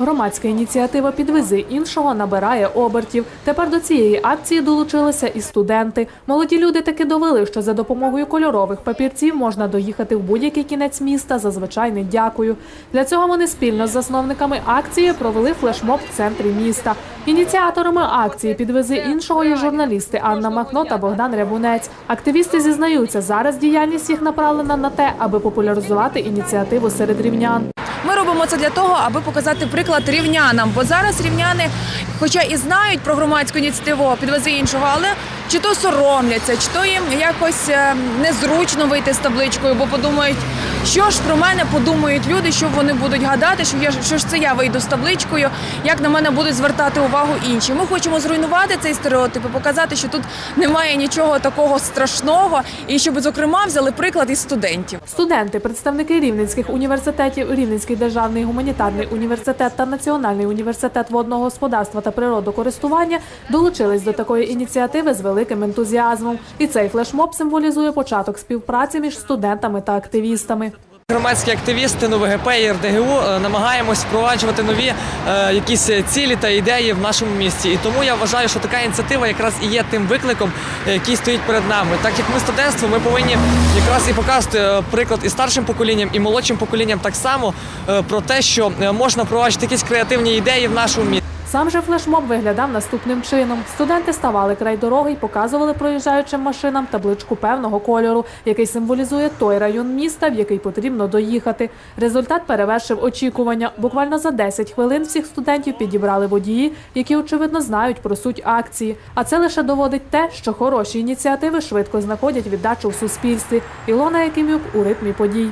Громадська ініціатива Підвези іншого набирає обертів. Тепер до цієї акції долучилися і студенти. Молоді люди таки довели, що за допомогою кольорових папірців можна доїхати в будь-який кінець міста за звичайне дякую. Для цього вони спільно з засновниками акції провели флешмоб в центрі міста. Ініціаторами акції Підвези іншого є журналісти Анна Махно та Богдан Рябунець. Активісти зізнаються, зараз діяльність їх направлена на те, аби популяризувати ініціативу серед рівнян. Ми робимо це для того, аби показати приклад рівнянам. Бо зараз рівняни, хоча і знають про громадську ініціативу підвези іншого, але чи то соромляться, чи то їм якось е, незручно вийти з табличкою, бо подумають, що ж про мене подумають люди, що вони будуть гадати, що я що ж це я вийду з табличкою, як на мене будуть звертати увагу інші. Ми хочемо зруйнувати цей стереотип і показати, що тут немає нічого такого страшного, і щоб зокрема взяли приклад із студентів. Студенти, представники рівненських університетів, Рівненський державний гуманітарний університет та Національний університет водного господарства та природокористування долучились до такої ініціативи з великим ентузіазмом. І цей флешмоб символізує початок співпраці між студентами та активістами. Громадські активісти НУВГП і РДГУ е, намагаємось впроваджувати нові е, якісь цілі та ідеї в нашому місті. І тому я вважаю, що така ініціатива якраз і є тим викликом, е, який стоїть перед нами. Так як ми студентство, ми повинні якраз і показувати приклад і старшим поколінням, і молодшим поколінням так само про те, що можна впроваджувати якісь креативні ідеї в нашому місті. Сам же флешмоб виглядав наступним чином: студенти ставали край дороги й показували проїжджаючим машинам табличку певного кольору, який символізує той район міста, в який потрібно доїхати. Результат перевершив очікування. Буквально за 10 хвилин всіх студентів підібрали водії, які очевидно знають про суть акції. А це лише доводить те, що хороші ініціативи швидко знаходять віддачу в суспільстві. Ілона Якимюк у ритмі подій.